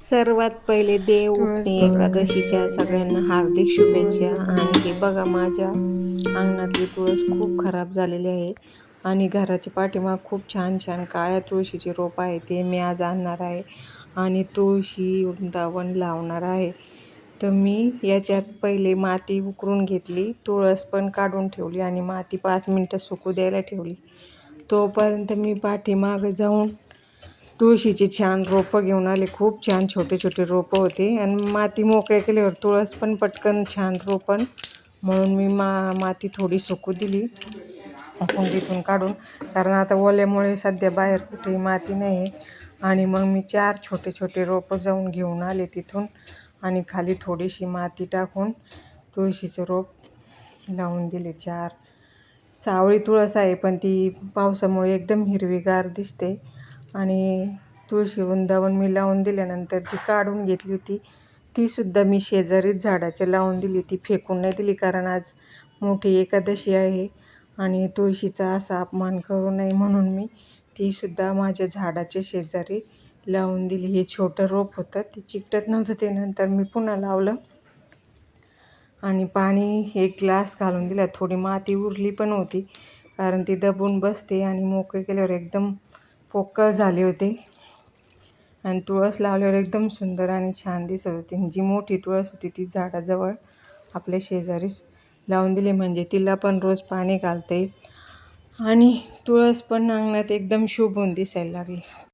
सर्वात पहिले देव उठणे एकादशीच्या सगळ्यांना हार्दिक शुभेच्छा. आणि हे बघा माझ्या अंगणातली तुळस खूप खराब झालेली आहे. आणि घराच्या पाठीमाग खूप छान छान काळ्या तुळशीचे रोप आहे ते मी आज आणणार आहे. आणि तुळशी वृंदावन लावणार आहे. तर मी याच्यात पहिले माती उकरून घेतली तुळस पण काढून ठेवली आणि माती पाच मिनटं सुकू द्यायला ठेवली. तोपर्यंत मी पाठीमागं जाऊन तुळशीची छान रोपं घेऊन आले. खूप छान छोटे छोटे रोपं होते. आणि माती मोकळे केल्यावर तुळस पण पटकन छान रोपण म्हणून मी मा माती थोडी सुकू दिली. कुंडीतून काढून कारण आता ओल्यामुळे सध्या बाहेर कुठेही माती नाही आहे आणि मग मी चार छोटे छोटे रोपं जाऊन घेऊन आले तिथून. आणि खाली थोडीशी माती टाकून तुळशीचं रोप लावून दिले. चार सावळी तुळस आहे पण ती पावसामुळे एकदम हिरवीगार दिसते. आणि तुळशी वृंदावन मी लावून दिल्यानंतर जी काढून घेतली होती तीसुद्धा मी शेजारीच झाडाच्या लावून दिली. ती फेकून नाही दिली कारण आज मोठी एकादशी आहे आणि तुळशीचा असा अपमान करू नये म्हणून मी तीसुद्धा माझ्या झाडाच्या शेजारी लावून दिली. हे छोटं रोप होतं ते चिकटत नव्हतं. ते नंतर मी पुन्हा लावलं आणि पाणी एक ग्लास घालून दिला. थोडी माती उरली पण होती कारण ती दबून बसते आणि मोकळे केल्यावर एकदम पोकळ झाले होते. आणि तुळस लावल्यावर एकदम सुंदर आणि छान दिसत होती. जी मोठी तुळस होती ती झाडाजवळ आपल्या शेजारीच लावून दिली. म्हणजे तिला पण रोज पाणी घालता. येईल आणि तुळस पण अंगणात एकदम शुभ होऊन दिसायला लागली.